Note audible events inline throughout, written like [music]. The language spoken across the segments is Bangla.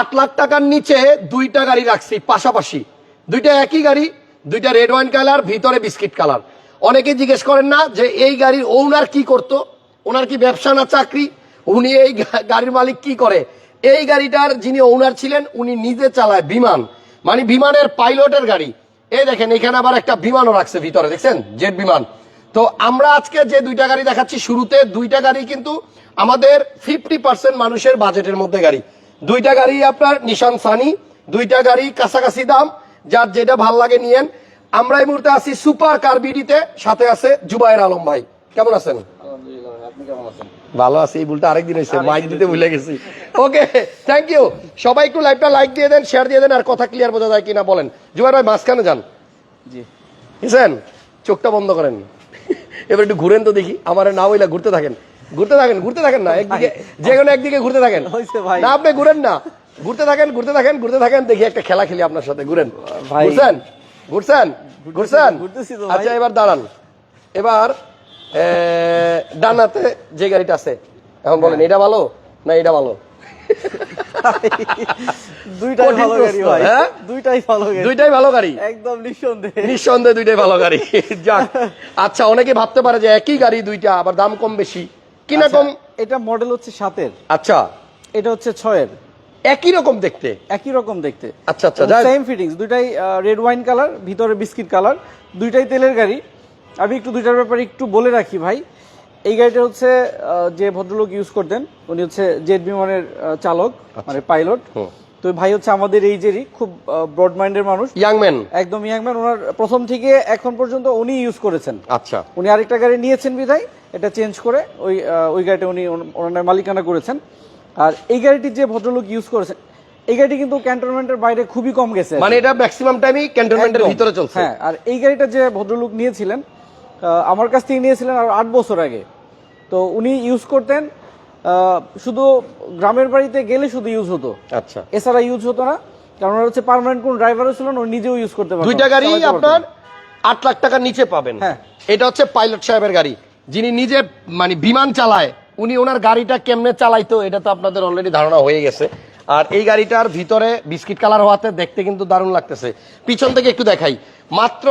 আট লাখ টাকার নিচে দুইটা গাড়ি রাখছি, পাশাপাশি। দুইটা একই গাড়ি, দুইটা রেড ওয়াইন কালার ভিতরে বিস্কিট কালার অনেকে জিজ্ঞেস করেন না যে এই গাড়ির ওনার কি করত? ওনার কি ব্যবসা না চাকরি? উনি এই গাড়ির মালিক কি করে? এই গাড়িটার যিনি ওনার ছিলেন, উনি নিজে চালায় বিমান। মানে বিমানের পাইলটের গাড়ি। এই দেখেন, এখানে আবার একটা বিমানও রাখছে ভিতরে, দেখছেন? জেট বিমান। তো আমরা আজকে যে দুইটা গাড়ি দেখাচ্ছি, শুরুতে দুইটা গাড়ি কিন্তু আমাদের ফিফটি পার্সেন্ট মানুষের বাজেটের মধ্যে গাড়ি। দুইটা গাড়ি আপনার নিশান সানি দুইটা গাড়ি কাছাকাছি দাম যার যেটা ভালো লাগে নিয়েন। আমরা এই মুহূর্তে আছি সুপার কার বিডিতে সাথে আছে জুবাইর আলম ভাই। কেমন আছেন? ভালো আছে এই ভুলটা আরেকদিন হয়েছে মাইক দিতে ভুলে গেছি। ওকে থ্যাংক ইউ সবাই একটু লাইভটা লাইক দিয়ে দেন শেয়ার দিয়ে দেন আর কথা ক্লিয়ার বোঝা যায় কিনা বলেন। জুবাইর ভাই মাঝখানে যান। জি। বুঝছেন? চোখটা বন্ধ করেন। এবার একটু ঘুরেন তো দেখি আমার না হইলে ঘুরতে থাকেন। ঘুরতে থাকেন ঘুরতে থাকেন না একদিকে যে কোনো একদিকে ঘুরতে থাকেন। না আপনি ঘুরেন না। ঘুরতে থাকেন ঘুরতে থাকেন ঘুরতে থাকেন দেখি একটা খেলা খেলি আপনার সাথে ঘুরেন। ঘুরছেন? ঘুরছেন? ঘুরছেন। আচ্ছা এবার দাঁড়ান। এবার ডানাতে যে গাড়িটা আছে এখন বলেন এটা ভালো না এটা ভালো? দুইটাই ভালো গাড়ি ভাই। হ্যাঁ? দুইটাই ভালো গাড়ি। দুইটাই ভালো গাড়ি? একদম নিঃসন্দেহে। নিঃসন্দেহে দুইটাই ভালো গাড়ি। যাক। আচ্ছা অনেকে ভাবতে পারে যে একই গাড়ি দুইটা আবার দাম কম বেশি। কিনা আচ্ছা, এটা মডেল হচ্ছে সাতের। আচ্ছা। এটা হচ্ছে ছয়ের। একই রকম দেখতে? একই রকম দেখতে। আচ্ছা আচ্ছা। সেম ফিটিংস দুইটাই রেড ওয়াইন কালার ভিতরে বিস্কিট কালার দুইটাই তেলের গাড়ি। আমি একটু দুইটার ব্যাপারে একটু বলে রাখি ভাই। এই গাড়িটা হচ্ছে যে ভদ্রলোক ইউজ করতেন উনি হচ্ছে জেট বিমানের চালক মানে পাইলট হুম। তো ভাই হচ্ছে আমাদের এই জেরই খুব ব্রড মাইন্ডের মানুষ। ইয়াং ম্যান একদম ইয়াংম্যান ওনার প্রথম থেকে এখন পর্যন্ত উনি ইউজ করেছেন। আচ্ছা। উনি আরেকটা গাড়ি নিয়েছেন বিধায় এটা চেঞ্জ করে ওই ওই গাড়িটা উনি ওনার মালিকানা করেছেন। আর এই গাড়িটি যে ভদ্রলোক ইউজ করেছেন এই গাড়িটি কিন্তু ক্যান্টনমেন্টের বাইরে খুবই কম গেছে মানে এটা ম্যাক্সিমাম টাইমই ক্যান্টনমেন্টের ভিতরে চলছে। হ্যাঁ আর এই গাড়িটা যে ভদ্রলোক নিয়েছিলেন আমার কাছ থেকে নিয়েছিলেন আর আট বছর আগে। তো উনি ইউজ করতেন শুধু গ্রামের বাড়িতে গেলে শুধু ইউজ হতো। আচ্ছা। এছাড়া ইউজ হতো না। কারণ হচ্ছে পার্মানেন্ট কোন ড্রাইভারও ছিল না ও নিজেও ইউজ করতে পারতো দুইটা গাড়ি আপনার আট লাখ টাকার নিচে পাবেন। হ্যাঁ। এটা হচ্ছে পাইলট সাহেবের গাড়ি। যিনি নিজে মানে বিমান চালায় উনি ওনার গাড়িটা কেমনে চালাইতো এটা তো আপনাদের অলরেডি ধারণা হয়ে গেছে। আর এই গাড়িটার ভিতরে বিস্কিট কালার হওয়াতে দেখতে কিন্তু দারুণ লাগতেছে। পিছন থেকে একটু দেখাই। মাত্র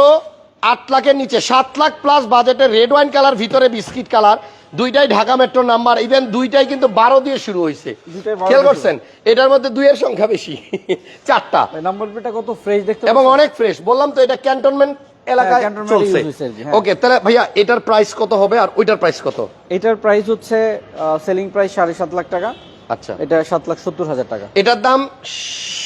আট লাখের নিচে সাত লাখ প্লাস বাজেটের রেড ওয়াইন কালার ভিতরে বিস্কিট কালার দুইটাই ঢাকা মেট্রো নাম্বার ইভেন দুইটাই কিন্তু বারো দিয়ে শুরু হয়েছে। দুইটাই 12 খেয়াল করছেন? এটার মধ্যে দুইয়ের সংখ্যা বেশি [laughs] চারটা। নাম্বার প্লেটটা কত ফ্রেশ দেখতে এবং অনেক ফ্রেশ বললাম তো এটা ক্যান্টনমেন্ট এলাকায় চলছে। হ্যাঁ। ওকে তাহলে ভাইয়া এটার প্রাইস কত হবে আর ওইটার প্রাইস কত? এটার প্রাইস হচ্ছে সেলিং প্রাইস সাড়ে সাত লাখ টাকা। আচ্ছা। এটা সাত লাখ সত্তর হাজার টাকা। এটার দাম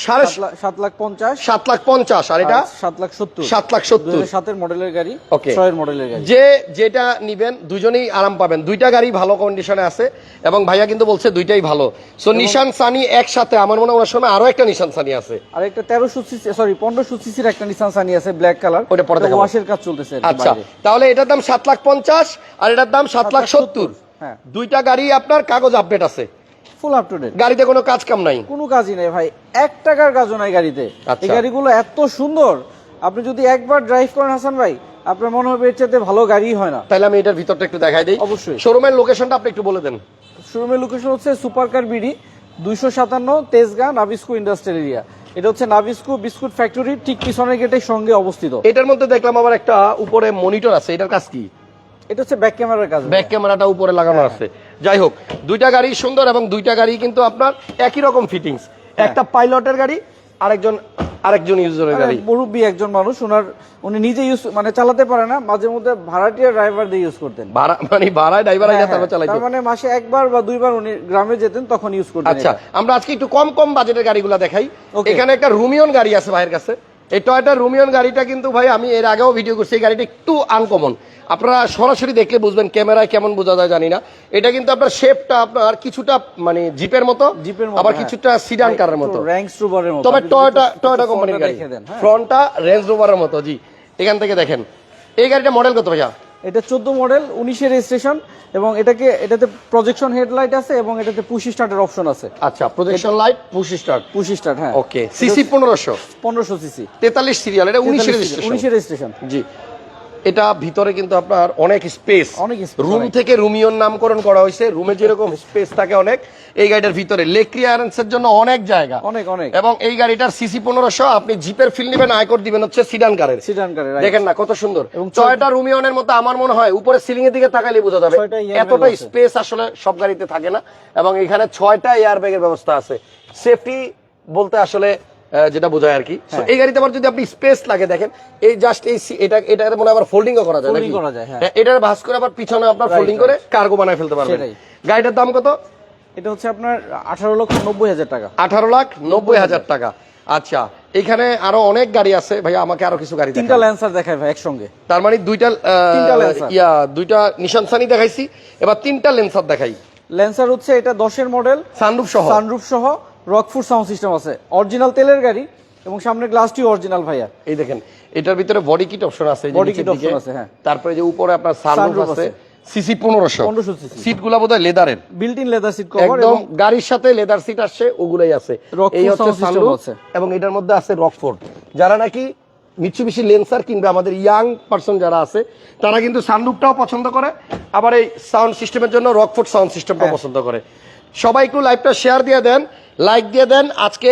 সাড়ে সাত লাখ- পঞ্চাশ। সাত লাখ পঞ্চাশ আর এটা? সাত লাখ সত্তর। সাত লাখ সত্তর। সাতের মডেলের গাড়ি. ছয়ের মডেলের গাড়ি। যে যেটা নিবেন দুজনেই আরাম পাবেন। দুইটা গাড়ি ভালো কন্ডিশনে আছে এবং ভাইয়া কিন্তু বলছে দুইটাই ভালো। সো নিশান সানি একসাথে আমার মনে হয় ওনার সময় আরও একটা নিশান সানি আছে। আর একটা তেরোশো সিসি সরি পনেরোশো সিসির একটা নিসান সানি আছে ব্ল্যাক কালার ওটা পরে। ওয়াশের কাজ চলতেছে আচ্ছা তাহলে এটার দাম সাত লাখ পঞ্চাশ আর এটার দাম সাত লাখ সত্তর। হ্যাঁ। দুইটা গাড়ি আপনার কাগজ আপডেট আছে। ফুল আপ টু ডেট গাড়িতে কোনো কাজ কাম নাই। কোনো কাজই নেই ভাই। এক টাকার কাজও নাই গাড়িতে। আচ্ছা। এই গাড়িগুলো এত সুন্দর। আপনি যদি একবার ড্রাইভ করেন হাসান ভাই আপনার মনে হবে এর চাইতে ভালো গাড়ি হয় না। তাহলে আমি এটার ভিতরটা একটু দেখাই দিই। অবশ্যই। শোরুমের লোকেশনটা আপনি একটু বলে দেন। শোরুমের লোকেশন হচ্ছে সুপারকার বিডি দুইশো সাতান্ন তেজগাঁ নাবিস্কু ইন্ডাস্ট্রিয়াল এরিয়া। এটা হচ্ছে নাবিস্কু বিস্কুট ফ্যাক্টরি ঠিক পিছনের গেটের সঙ্গে অবস্থিত। এটার মধ্যে দেখলাম আবার একটা উপরে মনিটর আছে। এটার কাজ কি? এটা হচ্ছে ব্যাক ক্যামেরার কাজ। ব্যাক ক্যামেরাটা উপরে লাগানো আছে। যাই হোক দুইটা গাড়ি সুন্দর এবং দুইটা গাড়ি কিন্তু আপনার একই রকম ফিটিংস একটা পাইলটের গাড়ি আরেকজন আরেকজন ইউজারের গাড়ি। মুরব্বী একজন মানুষ ওনার উনি নিজে ইউজ মানে চালাতে পারে না মাঝে মধ্যে ভাড়াটিয়া ড্রাইভার দিয়ে ইউজ করতেন। ভাড়া মানে ভাড়ায় ড্রাইভার আইনা হ্যাঁ, তারপর চালাইতো। তার মানে মাসে একবার বা দুইবার উনি গ্রামে যেতেন তখন ইউজ করতেন আচ্ছা আমরা আজকে একটু কম কম বাজেটের গাড়িগুলো দেখাই. এখানে একটা রুমিয়ন গাড়ি আছে ভাইয়ের কাছে। এই টয়টা রুমিয়ন গাড়িটা কিন্তু ভাই আমি এর আগেও ভিডিও করছি এই গাড়িটা একটু আনকমন আপনারা সরাসরি দেখে বুঝবেন ক্যামেরায় কেমন বোঝা যায় জানি না। এটা কিন্তু আপনার শেপটা আপনার কিছুটা মানে জিপের মতো জিপের আবার হ্যাঁ। কিছুটা সিডান কারের মতো। র্যাঙ্কস রুবারের মতো। তবে টয়টা টয়টা কোম্পানির গাড়ি। ফ্রন্টটা রেঞ্জ রোভারের মতো জি। এখান থেকে দেখেন। এই গাড়িটা মডেল কত ভাইয়া? এটা চোদ্দ মডেল উনিশের রেজিস্ট্রেশন এবং এটাকে এটাতে প্রজেকশন হেডলাইট আছে এবং এটাতে পুশ স্টার্টের অপশন আছে। আচ্ছা projection light push start push start হ্যাঁ। ওকে সিসি পনেরোশো? পনেরোশো সিসি তেতাল্লিশ সিরিয়াল এটা উনিশের রেজিস্ট্রেশন উনিশের রেজিস্ট্রেশন জি। এটা ভিতরে কিন্তু আপনার অনেক স্পেস অনেক রুম থেকে রুমিয়ন নামকরণ করা হয়েছে। রুমে যেরকম স্পেস থাকে অনেক এই গাড়িটার ভিতরে। লেগ ক্লিয়ারেন্সের জন্য অনেক জায়গা। অনেক অনেক। এবং এই গাড়িটার সিসি পনেরোশো আপনি জিপের ফিল নেবেন আয়কর দিবেন হচ্ছে সিডান কারের সিডান কারে দেখেন না কত সুন্দর। এবং ছয়টা রুমিয়নের মতো আমার মনে হয় উপরে সিলিং এর দিকে তাকালে বোঝা যাবে। এতটা স্পেস আসলে সব গাড়িতে থাকে না। এবং এখানে ছয়টা এয়ার ব্যাগের ব্যবস্থা আছে। সেফটি বলতে আসলে যেটা বোঝায় আর কি। হ্যাঁ। এই গাড়িতে আবার যদি আপনি স্পেস লাগে দেখেন এই জাস্ট এই এটা এটা মনে হয় আবার ফোল্ডিং করা যায় নাকি? করা যায়, হ্যাঁ। এটার ভাঁজ করে আবার পিছনে আপনার ফোল্ডিং করে কার্গো বানায় ফেলতে পারবেন। গাড়িটার দাম কত? এটা হচ্ছে আপনার আঠারো লক্ষ নব্বই হাজার টাকা। আঠারো লাখ নব্বই হাজার টাকা। আচ্ছা এখানে আরও অনেক গাড়ি আছে। ভাই আমাকে আরও কিছু গাড়ি তিনটা। ল্যান্সার দেখায় ভাই একসঙ্গে। তার মানে দুইটা। ইয়া দুইটা নিশান সানি দেখাইছি। এবার তিনটা লেন্সার দেখাই। ল্যান্সার হচ্ছে এটা দশের মডেল সানরুফ সহ। সানরুফ সহ। রকফুড সাউন্ড সিস্টেম আছে অরিজিনাল তেলের গাড়ি এবং সামনে গ্লাসটি অরিজিনাল ভাইয়া এই দেখেন এটার ভিতরে বডি কিট অপশন আছে kit দিকে। option আছে, হ্যাঁ। তারপরে যে উপরে আপনার সানরুফ আছে। সিসি পনেরোশো 1500 cc সিটগুলা বোধহয় লেদারের built in leather seat cover একদম এবং গাড়ির সাথে লেদার সিট আসছে ওগুলাই আছে এই হচ্ছে সানরুফ আছে। এবং এটার মধ্যে আছে রকফোর্ড যারা নাকি মিৎসুবিশি লেন্সার কিংবা আমাদের ইয়াং পার্সন যারা আছে তারা কিন্তু সানরুফটাও পছন্দ করে আবার এই সাউন্ড সিস্টেমের জন্য রকফোর্ড সাউন্ড সিস্টেমটা হ্যাঁ। পছন্দ করে সবাই একটু লাইভটা শেয়ার দিয়ে দেন লাইক দিয়ে দেন। আজকে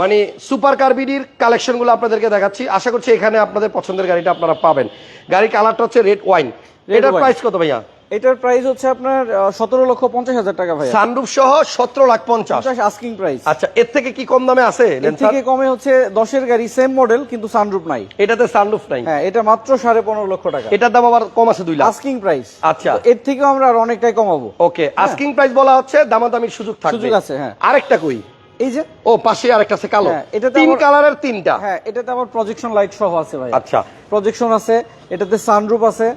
মানে সুপার কার্বিডির কালেকশনগুলো আপনাদেরকে দেখাচ্ছি। আশা করছি এখানে আপনাদের পছন্দের গাড়িটা আপনারা পাবেন। গাড়ির কালারটা হচ্ছে রেড ওয়াইন এটার। প্রাইস কত ভাইয়া? এটার প্রাইস হচ্ছে আপনার সতেরো লক্ষ পঞ্চাশ হাজার টাকা ভাইয়া। সানরুফ সহ সতেরো লাখ পঞ্চাশ। আস্কিং প্রাইস আচ্ছা এর থেকে কি কম দামে আছে এর থেকে কমে হচ্ছে দশের গাড়ি সেম মডেল কিন্তু সানরুফ নাই। এটাতে সানরুফ নাই। হ্যাঁ এটা মাত্র সাড়ে পনেরো লক্ষ টাকা। এটার দাম আবার কম আছে দুই লাখ। আস্কিং প্রাইস আচ্ছা। এর থেকেও আমরা আর অনেকটাই কমাবো। ওকে আস্কিং প্রাইস বলা হচ্ছে দামাদামির সুযোগ থাকবে। সুযোগ আছে, হ্যাঁ। আরেকটা কই? এই যে? ও পাশে আরেকটা আছে কালো। হ্যাঁ, এটাতে তিন কালারের তিনটা। হ্যাঁ এটাতে আবার প্রজেকশন লাইট সহ আছে ভাই আচ্ছা। প্রজেকশন আছে এটাতে সানরুফ আছে।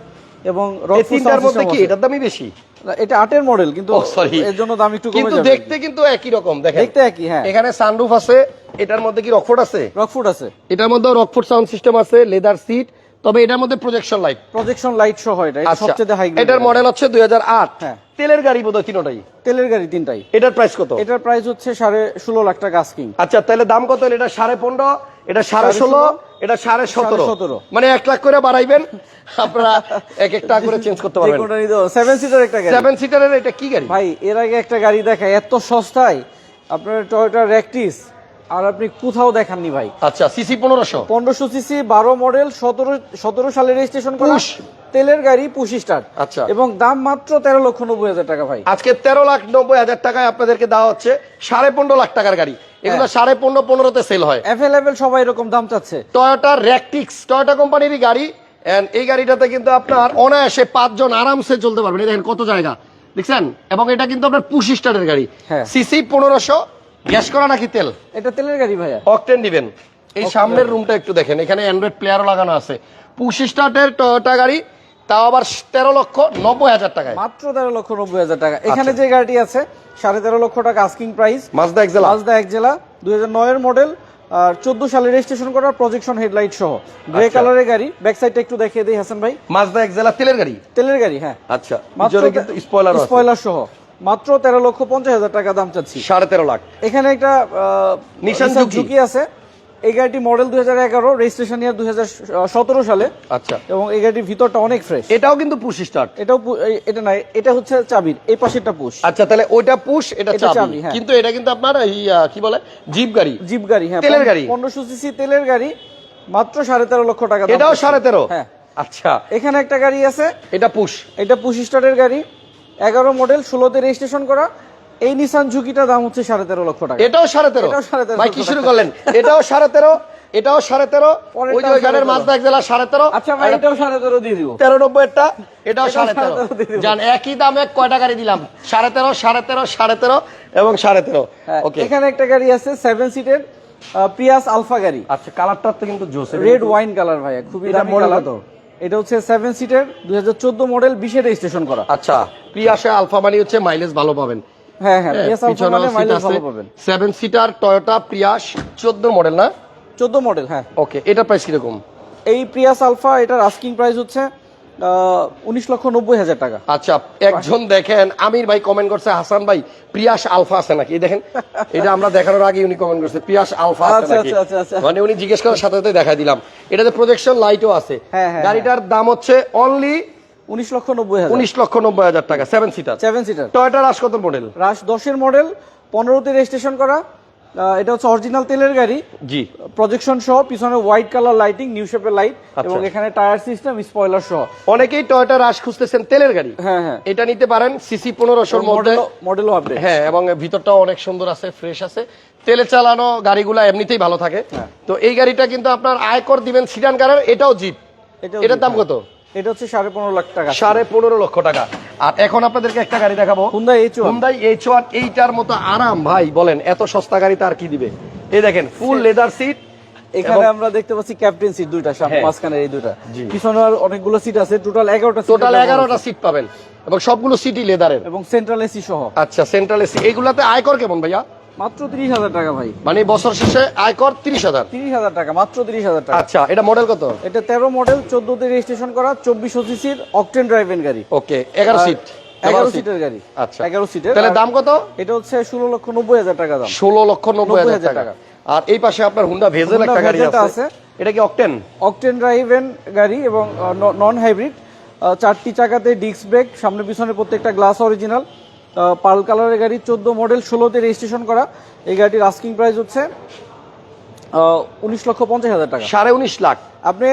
এবং তিনটার মধ্যে কি? এটার দামই বেশি? এটা আটের মডেল কিন্তু এর জন্য দাম একটু কমে কিন্তু দেখতে কিন্তু একই রকম দেখেন। দেখতে একই হ্যাঁ। এখানে সানরুফ আছে এটার মধ্যে কি রকফোর্ড আছে? রকফুড আছে। এটার মধ্যে রকফোর্ড সাউন্ড সিস্টেম আছে লেদার সিট তবে এটার মধ্যে প্রজেকশন লাইট প্রজেকশন লাইট সহ এটা আচ্ছা। সবচেয়ে হাই এটার মডেল হচ্ছে দুই হ্যাঁ। তেলের গাড়ি বোধহয় তিনোটাই তেলের গাড়ি তিনটাই। এটার প্রাইস কত? এটার প্রাইস হচ্ছে সাড়ে ষোলো লাখ টাকা আস্কিং আচ্ছা তাহলে দাম কত? এটা সাড়ে পনেরো এটা সাড়ে সাড়ে ষোলো ষোলো, এটা সাড়ে সতেরো। মানে এক লাখ করে বাড়াইবেন আপনারা এক একটা করে চেঞ্জ করতে পারবেন। সেভেন সিটার একটা গাড়ি। সেভেন সিটারের এটা কি গাড়ি? ভাই এর আগে একটা গাড়ি দেখা এত সস্তায়। আপনার টয়োটা র্যাকটিস আর আপনি কোথাও দেখাননি ভাই। আচ্ছা সিসি পনেরোশো। পনেরোশো সিসি বারো মডেল সতেরো সতেরো সালে রেজিস্ট্রেশন করা। তেলের গাড়ি পুশি স্টার্ট আচ্ছা। এবং দাম মাত্র তেরো লক্ষ নব্বই হাজার টাকা ভাই। আজকে তেরো লাখ নব্বই হাজার টাকায় আপনাদেরকে দেওয়া হচ্ছে সাড়ে পনেরো লাখ টাকার গাড়ি। এগুলো হ্যাঁ। সাড়ে পনেরো পনেরোতে সেল হয়। অ্যাভেলেবেল সবাই এরকম দাম চাচ্ছে। টয়োটা র্যাকটিক্স টয়োটা কোম্পানিরই গাড়ি। এন্ড এই গাড়িটাতে কিন্তু আপনার অনায়াসে পাঁচজন আরামসে চলতে পারবেন। দেখেন কত জায়গা। দেখছেন? এবং এটা কিন্তু আপনার পুশ স্টারের গাড়ি। হ্যাঁ। সিসি পনেরোশো। গ্যাস করা নাকি তেল? এটা তেলের গাড়ি ভাইয়া। অকটেন দিবেন এই সামনের রুমটা একটু দেখেন। এখানে অ্যান্ড্রয়েড প্লেয়ারও লাগানো আছে। পুশ স্টার্টের টয়োটা গাড়ি। তাও আবার তেরো লক্ষ নব্বই হাজার টাকায়। মাত্র তেরো লক্ষ নব্বই হাজার টাকা। এখানে আচ্ছা। যে গাড়িটি আছে সাড়ে তেরো লক্ষ টাকা asking price Mazda Axela Mazda Axela দুই হাজার নয়ের মডেল আর চোদ্দ সালে রেজিস্ট্রেশন করা প্রজেকশন হেডলাইট সহ। গ্রে আচ্ছা। কালারের গাড়ি। ব্যাক সাইডটা একটু দেখিয়ে দিই হাসান ভাই। মাজদা এক্সেলা তেলের গাড়ি? তেলের গাড়ি হ্যাঁ। আচ্ছা। মাত্র কিন্তু স্পয়লার স্পয়লার সহ। মাত্র তেরো লক্ষ পঞ্চাশ হাজার টাকা দাম চাচ্ছি। সাড়ে তেরো লাখ। এখানে একটা নিশান ঝুঁকি আছে। এই গাড়িটি মডেল দুই হাজার এগারো রেজিস্ট্রেশন ইয়ার দুই হাজার সতেরো সালে। আচ্ছা। এবং এই গাড়ির ভিতরটা অনেক ফ্রেশ এটাও কিন্তু পুশ স্টার্ট এটাও এটা নাই এটা হচ্ছে চাবির এই পাশেরটা পুশ আচ্ছা তাহলে ওইটা পুশ এটা চাবি। হ্যাঁ। কিন্তু এটা কিন্তু আপনার কি বলে? জিপ গাড়ি। জিপ গাড়ি হ্যাঁ। তেলের গাড়ি? পনেরোশো সিসি তেলের গাড়ি মাত্র সাড়ে তেরো লক্ষ টাকা এটাও সাড়ে তেরো? হ্যাঁ। আচ্ছা। এখানে একটা গাড়ি আছে। এটা পুশ এটা পুশ স্টারের গাড়ি এগারো মডেল ষোলোতে রেজিস্ট্রেশন করা। এই নিসান ঝুঁকিটা দাম হচ্ছে সাড়ে তেরো লক্ষ টাকা। এটাও সাড়ে তেরো। এটাও সাড়ে তেরো ভাই কি শুরু করলেন? এটাও সাড়ে তেরো এটাও সাড়ে তেরো। ওই যে গানের। মাজদা এক জেলা সাড়ে তেরো। আচ্ছা ভাই এটাও সাড়ে তেরো দিয়ে দিব। তেরো নব্বই এরটা এটাও সাড়ে তেরো। জান একই দামে কয়টা গাড়ি দিলাম? সাড়ে তেরো সাড়ে তেরো সাড়ে তেরো এবং সাড়ে তেরো। হ্যাঁ, ওকে এখানে একটা গাড়ি আছে সেভেন সিটের পিয়াস আলফা গাড়ি। আচ্ছা কালারটা তো কিন্তু জোস রেড ওয়াইন কালার ভাইয়া খুবই এটা দামি কালার কত? এটা হচ্ছে সেভেন সিটের দুই হাজার চোদ্দ মডেল বিশে রেজিস্ট্রেশন করা। আচ্ছা প্রিয়াসে আলফা মানি হচ্ছে মাইলেজ ভালো পাবেন। হ্যাঁ হ্যাঁ পিয়াস আলফা মানে সেভেন সিটার টয়োটা প্রিয়াস চোদ্দ মডেল না? চোদ্দ মডেল হ্যাঁ। ওকে এটা প্রাইস কীরকম? এই প্রিয়াস আলফা এটার আস্কিং প্রাইস হচ্ছে উনিশ লক্ষ নব্বই হাজার টাকা। আচ্ছা একজন দেখেন আমির ভাই কমেন্ট করছে হাসান ভাই প্রিয়াস আলফা আছে নাকি? দেখেন এটা আমরা দেখানোর আগে উনি কমেন্ট করছে প্রিয়াস আলফা আছে আচ্ছা, আচ্ছা, আচ্ছা। মানে উনি জিজ্ঞেস করার সাথে সাথে দেখা দিলাম। এটাতে প্রজেকশন লাইটও আছে। হ্যাঁ, হ্যাঁ, গাড়িটার দাম হচ্ছে অনলি উনিশ লক্ষ নব্বই হাজার। উনিশ লক্ষ নব্বই হাজার টাকা seven seater seven seater Toyota Rush কত মডেল রাশ দশের মডেল পনেরোতে রেজিস্ট্রেশন করা। এটা হচ্ছে অরিজিনাল তেলের গাড়ি। জি। প্রজেকশন সহ পিছনে হোয়াইট কালার লাইটিং নিউ শেপের লাইট। এবং এখানে টায়ার সিস্টেম স্পয়লার সহ। অনেকেই টয়টা রাস খুঁজতেছেন তেলের গাড়ি। হ্যাঁ হ্যাঁ। এটা নিতে পারেন সিসি পনেরোশোর মডেল মডেলও আপডেট হ্যাঁ এবং ভিতরটাও অনেক সুন্দর আছে ফ্রেশ আছে। তেলে চালানো গাড়িগুলো এমনিতেই ভালো থাকে। হ্যাঁ। তো এই গাড়িটা কিন্তু আপনার আয়কর দিবেন সিডান কারের এটাও জিপ এটার দাম কত? এটা হচ্ছে সাড়ে পনেরো লাখ টাকা। সাড়ে পনেরো লক্ষ টাকা। আর এখন আপনাদেরকে একটা গাড়ি দেখাবো। Hyundai H Hyundai H one এইটার মতো আরাম ভাই বলেন এত সস্তা গাড়ি তার কি দিবে? এই দেখেন ফুল লেদার সিট এখানে আমরা দেখতে পাচ্ছি ক্যাপ্টেন সিট দুইটা হ্যাঁ। মাঝখানে এই দুইটা। পিছনে আর অনেকগুলো সিট আছে টোটাল এগারোটা টোটাল এগারোটা সিট পাবেন। এবং সবগুলো সিটি লেদারের এবং সেন্ট্রাল এসি সহ। আচ্ছা সেন্ট্রাল এসি এইগুলাতে আয়কর কেমন ভাইয়া? মাত্র তিরিশ হাজার টাকা ভাই। মানে বছর শেষে আয়কর তিরিশ হাজার। তিরিশ হাজার টাকা মাত্র তিরিশ হাজার টাকা। আচ্ছা এটা মডেল কত? এটা তেরো মডেল চোদ্দতে রেজিস্ট্রেশন করা চব্বিশ সিসির অকটেন ড্রাইভেন গাড়ি। ওকে এগারো সিট এগারো সিটের গাড়ি। আচ্ছা। এগারো সিটের তাহলে দাম কত? এটা হচ্ছে ষোলো লক্ষ নব্বই হাজার টাকা দাম। লক্ষ নব্বই হাজার টাকা। আর এই পাশে আপনার হুন্ডা ভেজেল একটা গাড়ি আছে। এটা কি অকটেন অকটেন ড্রাইভেন গাড়ি এবং নন হাইব্রিড চারটি চাকাতে ডিস্ক ব্রেক সামনে পিছনে প্রত্যেকটা গ্লাস অরিজিনাল পাল কালারের গাড়ি চোদ্দ মডেল ষোলোতে রেজিস্ট্রেশন করা। এই গাড়িটির আস্কিং প্রাইস হচ্ছে উনিশ লক্ষ পঞ্চাশ হাজার টাকা। সাড়ে উনিশ লাখ। আপনি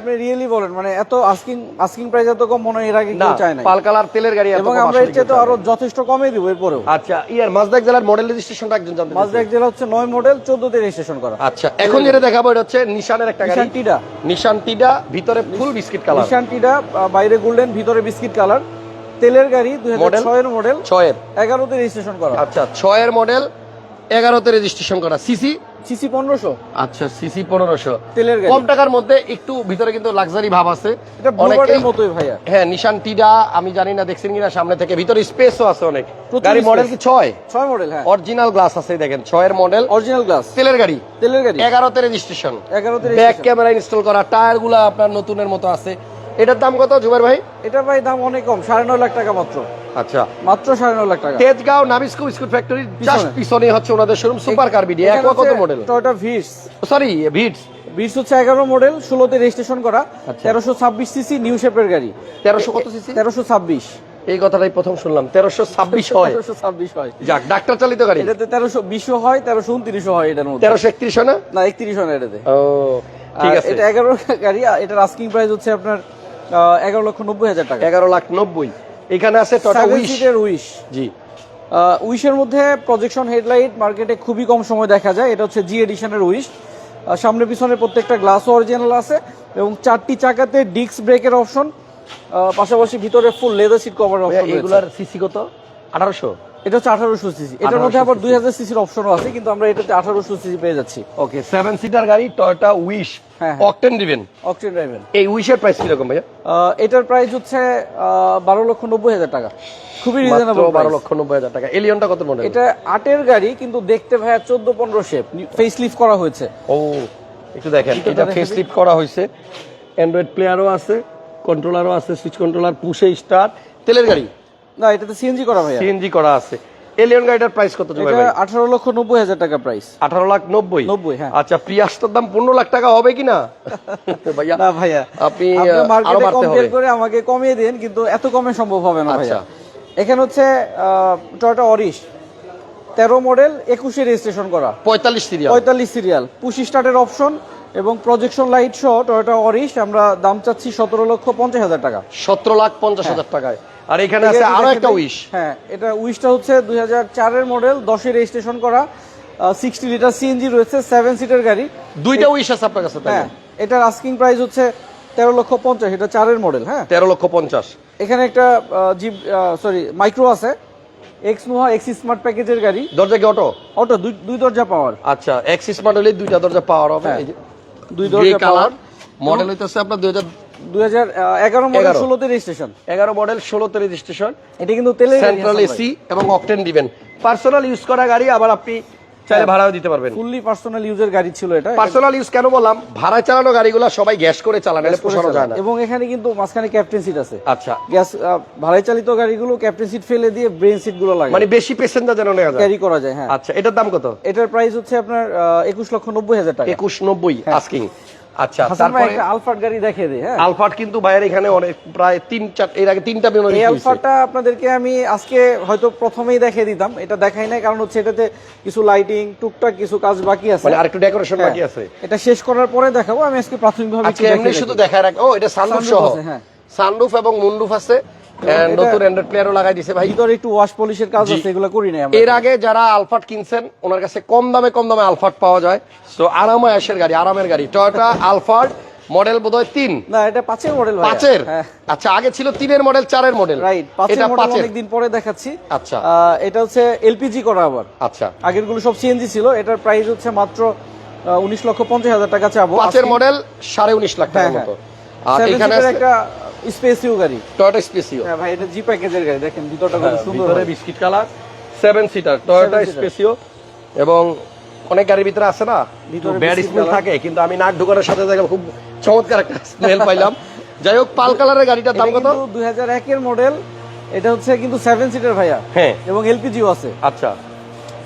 আপনি রিয়েলি বলেন মানে এত আস্কিং আস্কিং প্রাইস এত কম মনে এর আগে কেউ চায় না পাল কালার তেলের গাড়ি এবং আমরা এর চেয়ে তো আরও যথেষ্ট কমে দিব এরপরেও। আচ্ছা ইয়ার মাজদাক জেলার মডেল রেজিস্ট্রেশনটা একজন জানতে মাজদা চাইছে। এক জেলা হচ্ছে নয় মডেল চোদ্দতে রেজিস্ট্রেশন করা। আচ্ছা এখন যেটা দেখাবো এটা হচ্ছে নিশানের একটা গাড়ি। নিশান টিডা নিশান টিডা ভিতরে ফুল বিস্কিট কালার নিশান টিডা বাইরে গোল্ডেন ভিতরে বিস্কিট কালার তেলের গাড়ি দুই ছয়ের মডেল। ছয়ের। এগারোতে রেজিস্ট্রেশন করা। আচ্ছা ছয়ের মডেল এগারোতে রেজিস্ট্রেশন করা। সিসি? সিসি পনেরোশো। আচ্ছা সিসি পনেরোশো। তেলের কম টাকার মধ্যে একটু ভিতরে কিন্তু লাক্সারি ভাব আছে। ব্লুবার্ডের মতোই ভাইয়া। হ্যাঁ নিশান টিডা আমি জানি না দেখছেন কিনা সামনে থেকে। ভিতরে স্পেসও আছে অনেক। গাড়ি মডেল কি ছয়? ছয় মডেল হ্যাঁ। অরিজিনাল গ্লাস আছে দেখেন ছয়ের মডেল অরিজিনাল গ্লাস তেলের গাড়ি। তেলের গাড়ি। এগারোতে রেজিস্ট্রেশন এগারোতে ব্যাক ক্যামেরা ইনস্টল করা। টায়ারগুলা আপনার নতুনের মতো আছে। এটার দাম কত জুবাইর ভাই? এটার ভাই দাম অনেক কম সাড়ে নয় লাখ টাকা মাত্র। আচ্ছা। মাত্র সাড়ে নয় লাখ টাকা। Tejgaon Nabisco biscuit factory just পিছনে। হচ্ছে ওনাদের showroom Super Car BD Aqua কত model Toyota Vitz sorry Vitz হচ্ছে এগারো মডেল ষোলোতে রেজিস্ট্রেশন করা আচ্ছা। তেরোশো ছাব্বিশ সিসি নিউ শেপের গাড়ি। তেরোশো কত সিসি তেরোশো ছাব্বিশ। এই কথাটাই প্রথম শুনলাম তেরোশো ছাব্বিশ হয়। তেরোশো ছাব্বিশ হয়। যাক ডাক্তার চালিত গাড়ি। এটাতে তেরোশো বিশও হয় তেরোশো উনত্রিশও হয় এটার মধ্যে। তেরোশো একত্রিশ না? না একত্রিশ হয় না এটাতে। ও ঠিক আছে। এটা এগারো গাড়ি আর এটার আস্কিং প্রাইস হচ্ছে আপনার এগারো লক্ষ নব্বই হাজার টাকা। এগারো লাখ নব্বই। এখানে আছে টটা সেভেন উইশ উইশ জি। উইশের মধ্যে প্রজেকশন হেডলাইট মার্কেটে খুবই কম সময় দেখা যায়। এটা হচ্ছে জি এডিশনের উইশ সামনে পিছনে প্রত্যেকটা গ্লাস অরিজিনাল আছে এবং চারটি চাকাতে ডিস্ক ব্রেকের অপশন পাশাপাশি ভিতরে full leather seat cover option এগুলার সিসি কত? আঠারোশো? এটা হচ্ছে আঠারোশো সিসি। এটার মধ্যে আবার দুই হাজার সিসির অপশনও আছে কিন্তু আমরা এটাতে আঠারোশো সিসি পেয়ে যাচ্ছি। ওকে সেভেন সিটার গাড়ি টয়টা উইশ। অকটেন দিবেন? অকটেন ড্রাইভেন এই উইশের প্রাইস কীরকম ভাইয়া? এটার প্রাইস হচ্ছে বারো লক্ষ নব্বই হাজার টাকা। খুবই রিজনেবল বারো লক্ষ নব্বই হাজার টাকা। এলিয়নটা কত মডেল এটা আটের গাড়ি কিন্তু দেখতে ভাইয়া চোদ্দ পনেরো শেপ ফেস লিফট করা হয়েছে। ও একটু দেখেন এটা ফেস। লিফট করা হয়েছে। অ্যান্ড্রয়েড প্লেয়ারও আছে কন্ট্রোলারও আছে সুইচ কন্ট্রোলার পুষে স্টার্ট তেলের গাড়ি। না এটাতে সিএনজি করা ভাইয়া। সিএনজি করা আছে। এলিয়ন গাড়িটার প্রাইস কত জুবাই এটা ভাই? আঠারো লক্ষ নব্বই হাজার টাকা প্রাইস আঠারো লাখ নব্বই? 90, হ্যাঁ। আচ্ছা প্রিয়াসটার দাম পনেরো লাখ টাকা হবে কি না [laughs] ভাইয়া না ভাইয়া আপনি মার্কেটে কম্পেয়ার করে আমাকে কমিয়ে দিন কিন্তু এত কমে সম্ভব হবে না ভাইয়া। আচ্ছা। এখানে হচ্ছে টয়টা অরিশ তেরো মডেল একুশে রেজিস্ট্রেশন করা। পঁয়তাল্লিশ সিরিয়াল পঁয়তাল্লিশ সিরিয়াল পুশি স্টার্টের অপশন এবং প্রজেকশন লাইট সহ টয়টা অরিশ আমরা দাম চাচ্ছি সতেরো লক্ষ পঞ্চাশ হাজার টাকা। সতেরো লাখ পঞ্চাশ হাজার টাকায়। আর এখানে আছে আরও একটা উইশ হ্যাঁ এটা উইশটা হচ্ছে দুই চারের মডেল দশে রেজিস্ট্রেশন করা সিক্সটি লিটার সিএনজি রয়েছে সেভেন সিটের গাড়ি। দুইটা উইশ আছে আপনার কাছে হ্যাঁ এটার আস্কিং প্রাইস হচ্ছে তেরো লক্ষ পঞ্চাশ এটা চারের মডেল হ্যাঁ? তেরো লক্ষ পঞ্চাশ। এখানে একটা জিপ সরি মাইক্রো আছে এক্স নোহা এক্স স্মার্ট প্যাকেজের গাড়ি। দরজা কি অটো অটো দুই দরজা পাওয়ার আচ্ছা এক্স স্মার্ট হলে দুইটা দরজা পাওয়ার হবে হ্যাঁ, দুই দরজা পাওয়ার মডেল হইতেছে আপনার দুই হাজার দুই হাজার এগারো মডেল 11 ষোলোতে রেজিস্ট্রেশন এগারো মডেল ষোলোতে রেজিস্ট্রেশন এটা কিন্তু তেলের গাড়ি সেন্ট্রাল হাসান ভাই। এসি এবং অকটেন দিবেন। পার্সোনাল ইউজ করা গাড়ি আবার আপনি চাইলে ভাড়াও দিতে পারবেন। ফুললি পার্সোনাল ইউজের গাড়ি ছিল এটা। পার্সোনাল ইউজ কেন বললাম? ভাড়া চালানো গাড়িগুলো সবাই গ্যাস করে চালান এটা পোষানো যায় না। এবং এখানে কিন্তু মাঝখানে ক্যাপ্টেন সিট আছে। আচ্ছা। গ্যাস ভাড়ায় চালিত গাড়িগুলো ক্যাপ্টেন সিট ফেলে দিয়ে ব্রেন সিটগুলো লাগে মানে বেশি প্যাসেঞ্জার যেন নেওয়া যায়। ক্যারি করা যায় হ্যাঁ। আচ্ছা এটার দাম কত? এটার প্রাইস হচ্ছে আপনার একুশ লক্ষ নব্বই হাজার টাকা। একুশ নব্বই আস্কিং আচ্ছা তারপরে আলফাট গাড়ি দেখিয়ে দিই হ্যাঁ। আলফাট কিন্তু ভাইয়ের এখানে অনেক প্রায় তিন চার এর আগে তিনটা বিমান এই আলফাটা আপনাদেরকে আমি আজকে হয়তো প্রথমেই দেখিয়ে দিতাম এটা দেখাই নাই কারণ হচ্ছে এটাতে কিছু লাইটিং টুকটাক কিছু কাজ বাকি আছে। মানে আরেকটু ডেকোরেশন হ্যাঁ, বাকি আছে। এটা শেষ করার পরে দেখাবো আমি আজকে প্রাথমিকভাবে একটু আজকে এমনি শুধু। দেখায় রাখ ও এটা সানরুফ সহ। হ্যাঁ। সানরুফ এবং মুনরুফ আছে। And নতুন অ্যান্ড্রয়েড প্লেয়ারও লাগাই দিছে ভাই। ভিতরে একটু ওয়াশ পলিশের কাজ আছে এগুলো করি নাই এর আগে যারা আলফাট কিনছেন ওনার কাছে কম দামে কম দামে আলফাট পাওয়া যায়। তো আরামায়াসের গাড়ি আরামের গাড়ি। টয়োটা আলফাট মডেল বোধহয় তিন। না এটা পাঁচের মডেল পাঁচের? হ্যাঁ। আচ্ছা আগে ছিল তিনের মডেল চারের মডেল রাইট এটা পাঁচের। অনেকদিন পরে দেখাচ্ছি। আচ্ছা। এটা হচ্ছে এলপিজি করা আবার। আচ্ছা। আগেরগুলো সব সিএনজি ছিল এটার প্রাইস হচ্ছে মাত্র উনিশ লক্ষ পঞ্চাশ হাজার টাকা চাবো। পাঁচের মডেল সাড়ে উনিশ লাখ টাকার হ্যাঁ, মতো। আর এখানে একটা স্পেসিও গাড়ি। টয়োটা স্পেসিও হ্যাঁ ভাই এটা জি প্যাকেজের গাড়ি দেখেন ভিতরটা কত সুন্দর ভিতরে biscuit colour seven seater Toyota Spacio এবং অনেক গাড়ির ভিতরে আছে না? ভিতরে ব্যাড স্মেল থাকে কিন্তু আমি নাক ঢোকানোর সাথে সাথে খুব চমৎকার একটা স্মেল পাইলাম। যাই হোক পাল কালারের গাড়িটার দাম কত? কিন্তু দুই হাজার একের মডেল এটা হচ্ছে কিন্তু সেভেন সিটার ভাইয়া। হ্যাঁ। এবং এলপিজিও আছে। আচ্ছা।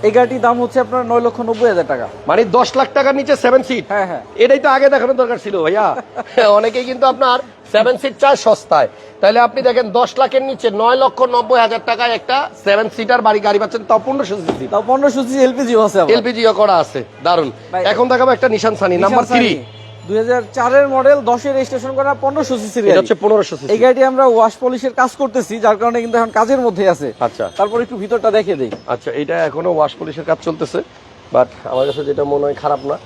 এই গাড়িটির দাম হচ্ছে আপনার নয় লক্ষ নব্বই হাজার টাকা। মানে দশ লাখ টাকার নিচে সেভেন সিট হ্যাঁ হ্যাঁ। এটাই তো আগে দেখানোর দরকার ছিল ভাইয়া। [laughs] অনেকেই কিন্তু আপনার সেভেন সিট চায় সস্তায়। তাহলে আপনি দেখেন দশ লাখের নিচে নয় লক্ষ নব্বই হাজার টাকায় একটা সেভেন সিটার বাড়ি গাড়ি পাচ্ছেন তপন্ন পনেরোশো তপন্ন তাও পনেরোশো সিসি এলপিজিও আছে এলপিজিও করা আছে দারুণ এখন দেখাবো একটা নিশান সানি নাম্বার থ্রি দুই চারের মডেল দশের রেজিস্ট্রেশন করা পনেরোশো সিসির হচ্ছে পনেরোশো এই গাড়িটি আমরা ওয়াশ পলিশের কাজ করতেছি যার কারণে কিন্তু এখন কাজের মধ্যে আছে। আচ্ছা। তারপর একটু ভিতরটা দেখে দেই। আচ্ছা এটা এখনও ওয়াশ পলিশের কাজ চলতেছে বাট আমার কাছে যেটা মনে হয় খারাপ না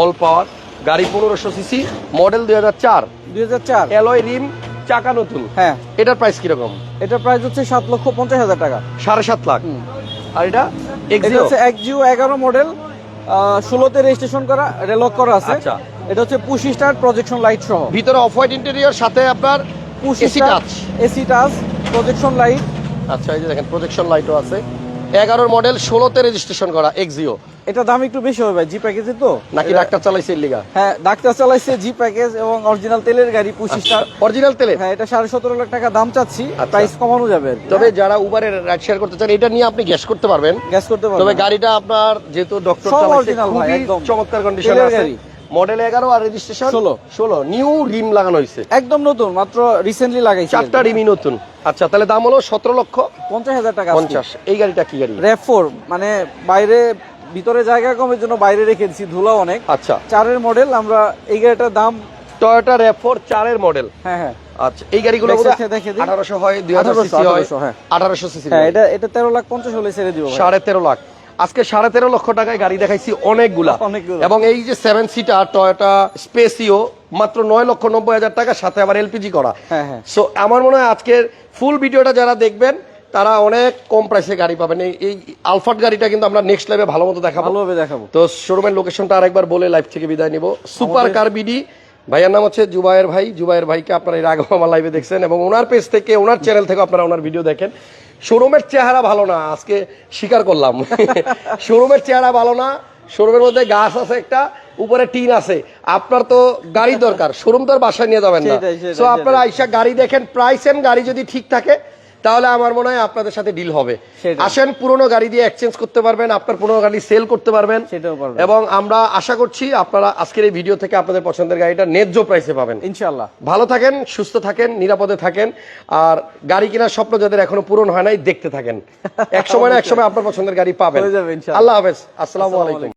অল পাওয়ার গাড়ি পনেরোশো সিসি মডেল দুই হাজার চার। দুই হাজার চার। অ্যালয় রিম চাকা নতুন। হ্যাঁ। এটার প্রাইস কীরকম? এটার প্রাইস হচ্ছে সাত লক্ষ পঞ্চাশ হাজার টাকা। সাড়ে সাত লাখ। আর এটা এক্সিও এগারো মডেল ষোলোতে রেজিস্ট্রেশন করা রেলক করা আছে। আচ্ছা। এটা হচ্ছে পুশ স্টার প্রজেকশন লাইট সহ। ভিতরে অফ হোয়াইট ইন্টেরিয়র সাথে আপনার push AC touch AC touch projection light আচ্ছা এই যে দেখেন প্রজেকশন লাইটও আছে। এগারোর মডেল ষোলোতে রেজিস্ট্রেশন করা এক্সিও এটা দাম একটু বেশি হবে ভাই জি প্যাকেজে তো? নাকি ডাক্তার চালাইছে লিগা? হ্যাঁ ডাক্তার চালাইছে জি প্যাকেজ এবং অরিজিনাল তেলের গাড়ি পুশ স্টার অরিজিনাল তেলে হ্যাঁ এটা সাড়ে সতেরো লাখ টাকা দাম চাচ্ছি আচ্ছা। প্রাইস কমানো যাবে তবে যারা উবারে রাইড শেয়ার করতে চান এটা নিয়ে আপনি গ্যাস করতে পারবেন। গ্যাস করতে পারবেন। তবে গাড়িটা আপনার যেহেতু ডক্টর চালাইছে খুবই চমৎকার কন্ডিশন তেলের আছে। গাড়ি। মডেল এগারো আর রেজিস্ট্রেশন 16 ষোলো। নিউ রিম লাগানো হয়েছে। একদম নতুন মাত্র রিসেন্টলি লাগাইছি। চারটা রিমই নতুন। আচ্ছা তাহলে দাম হলো সতেরো লক্ষ পঞ্চাশ হাজার টাকা পঞ্চাশ। এই গাড়িটা কি গাড়ি? র্যাপ ফোর মানে বাইরে ভিতরে জায়গা কমের জন্য বাইরে রেখেছি ধুলা অনেক আচ্ছা চারের মডেল আমরা এই গাড়িটার দাম টয়োটা র্যাপ ফোর চারের মডেল হ্যাঁ হ্যাঁ আচ্ছা এই গাড়িগুলো। আঠারোশো হয় দুই সিসি হয় 1800 হ্যাঁ। আঠারোশো সিসি হ্যাঁ এটা এটা তেরো লাখ পঞ্চাশ হলে ছেড়ে দিব ভাই। সাড়ে তেরো লাখ আজকে সাড়ে তেরো লক্ষ টাকায় গাড়ি দেখাইছি অনেকগুলা অনেকগুলো। এবং এই যে সেভেন সিটার টয়োটা স্পেসিও মাত্র নয় লক্ষ নব্বই হাজার টাকা সাথে আবার এলপিজি করা হ্যাঁ, হ্যাঁ। সো আমার মনে হয় আজকের ফুল ভিডিওটা যারা দেখবেন তারা অনেক কম প্রাইসে গাড়ি পাবেন। এই- আলফাট গাড়িটা কিন্তু আমরা নেক্সট লাইভে ভালো মতো দেখাবো। ভালোভাবে দেখাবো। তো শোরুমের লোকেশনটা আরেকবার বলে লাইভ থেকে বিদায় নিব। সুপার কার বিডি ভাইয়ার নাম হচ্ছে জুবায়ের ভাই। জুবায়ের ভাইকে আপনারা এর আগে আমার লাইভে দেখছেন এবং ওনার পেজ থেকে ওনার চ্যানেল থেকে আপনারা ওনার ভিডিও দেখেন। শোরুমের চেহারা ভালো না আজকে স্বীকার করলাম। [laughs] শোরুমের চেহারা ভালো না শোরুমের মধ্যে গাছ আছে একটা উপরে টিন আছে। আপনার তো গাড়ি দরকার শোরুম তো আর বাসায় নিয়ে যাবেন না। সো আপনারা আইসা গাড়ি দেখেন প্রাইস এন্ড গাড়ি যদি ঠিক থাকে তাহলে আমার মনে হয় আপনাদের সাথে ডিল হবে। আসেন পুরনো গাড়ি দিয়ে এক্সচেঞ্জ করতে পারবেন আপনার পুরনো গাড়ি সেল করতে পারবেন। এবং আমরা আশা করছি আপনারা আজকের এই ভিডিও থেকে আপনাদের পছন্দের গাড়িটা ন্যায্য প্রাইসে পাবেন। ইনশাল্লাহ ভালো থাকেন সুস্থ থাকেন নিরাপদে থাকেন আর গাড়ি কেনার স্বপ্ন যাদের এখনও পূরণ হয় নাই দেখতে থাকেন। [laughs] এক সময় না এক সময় আপনার পছন্দের গাড়ি পাবেন। আল্লাহ হাফেজ আসসালামু আলাইকুম।